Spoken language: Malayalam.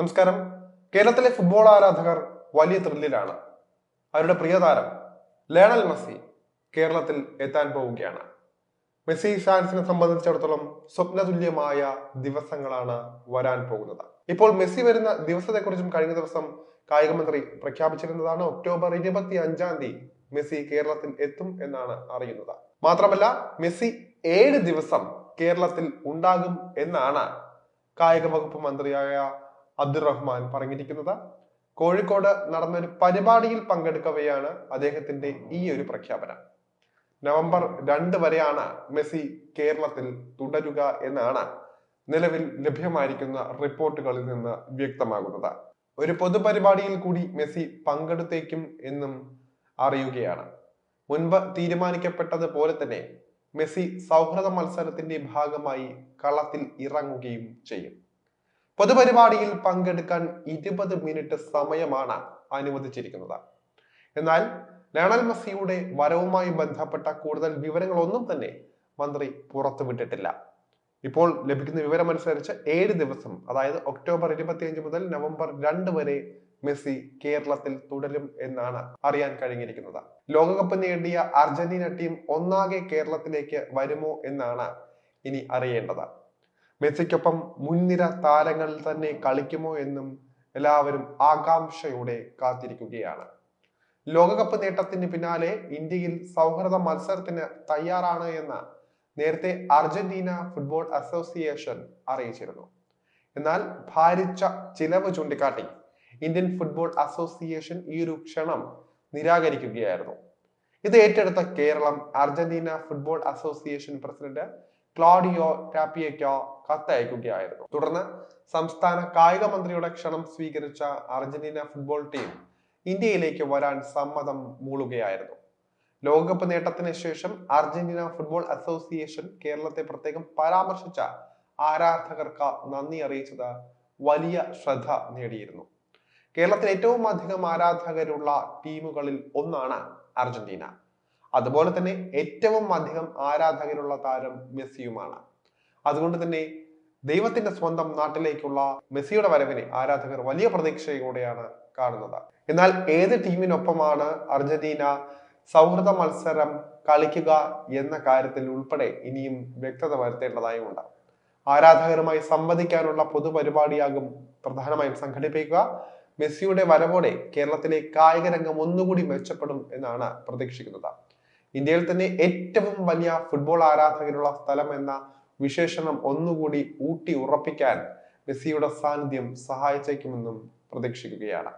നമസ്കാരം. കേരളത്തിലെ ഫുട്ബോൾ ആരാധകർ വലിയ ത്രില്ലിലാണ് അവരുടെ പ്രിയതാരം ലയണൽ മെസ്സി കേരളത്തിൽ എത്താൻ പോവുകയാണ്. മെസ്സി ഫാൻസിനെ സംബന്ധിച്ചിടത്തോളം സ്വപ്നതുല്യമായ ദിവസങ്ങളാണ് വരാൻ പോകുന്നത്. ഇപ്പോൾ മെസ്സി വരുന്ന ദിവസത്തെക്കുറിച്ചും കഴിഞ്ഞ ദിവസം കായിക മന്ത്രി പ്രഖ്യാപിച്ചിരുന്നതാണ് ഒക്ടോബർ ഇരുപത്തി അഞ്ചാം തീയതി മെസ്സി കേരളത്തിൽ എത്തും എന്നാണ് അറിയുന്നത്. മാത്രമല്ല മെസ്സി ഏഴ് ദിവസം കേരളത്തിൽ ഉണ്ടാകും എന്നാണ് കായിക വകുപ്പ് മന്ത്രിയായ അബ്ദുറഹ്മാൻ പറഞ്ഞിരിക്കുന്നത്. കോഴിക്കോട് നടന്ന ഒരു പരിപാടിയിൽ പങ്കെടുക്കവെയാണ് അദ്ദേഹത്തിന്റെ ഈ ഒരു പ്രഖ്യാപനം. നവംബർ രണ്ട് വരെയാണ് മെസ്സി കേരളത്തിൽ തുടരുക എന്നാണ് നിലവിൽ ലഭ്യമായിരിക്കുന്ന റിപ്പോർട്ടുകളിൽ നിന്ന് വ്യക്തമാകുന്നത്. ഒരു പൊതുപരിപാടിയിൽ കൂടി മെസ്സി പങ്കെടുത്തേക്കും എന്നും അറിയുകയാണ്. മുൻപ് തീരുമാനിക്കപ്പെട്ടതുപോലെ തന്നെ മെസ്സി സൗഹൃദ മത്സരത്തിന്റെ ഭാഗമായി കളത്തിൽ ഇറങ്ങുകയും ചെയ്യും. പൊതുപരിപാടിയിൽ പങ്കെടുക്കാൻ ഇരുപത് മിനിറ്റ് സമയമാണ് അനുവദിച്ചിരിക്കുന്നത്. എന്നാൽ ലയണൽ മെസ്സിയുടെ വരവുമായി ബന്ധപ്പെട്ട കൂടുതൽ വിവരങ്ങളൊന്നും തന്നെ മന്ത്രി പുറത്തുവിട്ടിട്ടില്ല. ഇപ്പോൾ ലഭിക്കുന്ന വിവരമനുസരിച്ച് ഏഴ് ദിവസം അതായത് ഒക്ടോബർ ഇരുപത്തിയഞ്ച് മുതൽ നവംബർ രണ്ട് വരെ മെസ്സി കേരളത്തിൽ തുടരും എന്നാണ് അറിയാൻ കഴിഞ്ഞിരിക്കുന്നത്. ലോകകപ്പ് നേടിയ അർജന്റീന ടീം ഒന്നാകെ കേരളത്തിലേക്ക് വരുമോ എന്നാണ് ഇനി അറിയേണ്ടത്. മെസ്സിക്കൊപ്പം മുൻനിര താരങ്ങൾ തന്നെ കളിക്കുമോ എന്നും എല്ലാവരും ആകാംക്ഷയോടെ കാത്തിരിക്കുകയാണ്. ലോകകപ്പ് നേട്ടത്തിന് പിന്നാലെ ഇന്ത്യയിൽ സൗഹൃദ മത്സരത്തിന് തയ്യാറാണ് എന്ന് നേരത്തെ അർജന്റീന ഫുട്ബോൾ അസോസിയേഷൻ അറിയിച്ചിരുന്നു. എന്നാൽ ഭാരിച്ച ചിലവ് ചൂണ്ടിക്കാട്ടി ഇന്ത്യൻ ഫുട്ബോൾ അസോസിയേഷൻ ഈ ഒരു ക്ഷണം നിരാകരിക്കുകയായിരുന്നു. ഇത് ഏറ്റെടുത്ത Keralam Argentina football association president Claudio ടാപ്പിയയ്ക്കോ കത്തയക്കുകയായിരുന്നു. തുടർന്ന് സംസ്ഥാന കായിക മന്ത്രിയുടെ ക്ഷണം സ്വീകരിച്ച അർജന്റീന ഫുട്ബോൾ ടീം ഇന്ത്യയിലേക്ക് വരാൻ സമ്മതം മൂളുകയായിരുന്നു. ലോകകപ്പ് നേട്ടത്തിന് ശേഷം അർജന്റീന ഫുട്ബോൾ അസോസിയേഷൻ കേരളത്തെ പ്രത്യേകം പരാമർശിച്ച ആരാധകർക്ക് നന്ദി അറിയിച്ചത് വലിയ ശ്രദ്ധ നേടിയിരുന്നു. കേരളത്തിൽ ഏറ്റവും അധികം ആരാധകരുള്ള ടീമുകളിൽ ഒന്നാണ് അർജന്റീന. അതുപോലെ തന്നെ ഏറ്റവും അധികം ആരാധകരുള്ള താരം മെസ്സിയുമാണ്. അതുകൊണ്ട് തന്നെ ദൈവത്തിന്റെ സ്വന്തം നാട്ടിലേക്കുള്ള മെസ്സിയുടെ വരവിനെ ആരാധകർ വലിയ പ്രതീക്ഷയോടെയാണ് കാണുന്നത്. എന്നാൽ ഏത് ടീമിനൊപ്പമാണ് അർജന്റീന സൗഹൃദ മത്സരം കളിക്കുക എന്ന കാര്യത്തിൽ ഉൾപ്പെടെ ഇനിയും വ്യക്തത വരുത്തേണ്ടതായുമുണ്ട് ആരാധകരുമായി സംവദിക്കാനുള്ള പൊതുപരിപാടിയാകും പ്രധാനമായും സംഘടിപ്പിക്കുക. മെസ്സിയുടെ വരവോടെ കേരളത്തിലെ കായിക രംഗം ഒന്നുകൂടി മെച്ചപ്പെടും എന്നാണ് പ്രതീക്ഷിക്കുന്നത്. ഇന്ത്യയിൽ തന്നെ ഏറ്റവും വലിയ ഫുട്ബോൾ ആരാധകരുള്ള സ്ഥലം എന്ന വിശേഷണം ഒന്നുകൂടി ഊട്ടി ഉറപ്പിക്കാൻ മെസ്സിയുടെ സാന്നിധ്യം സഹായിച്ചേക്കുമെന്നും പ്രതീക്ഷിക്കുകയാണ്.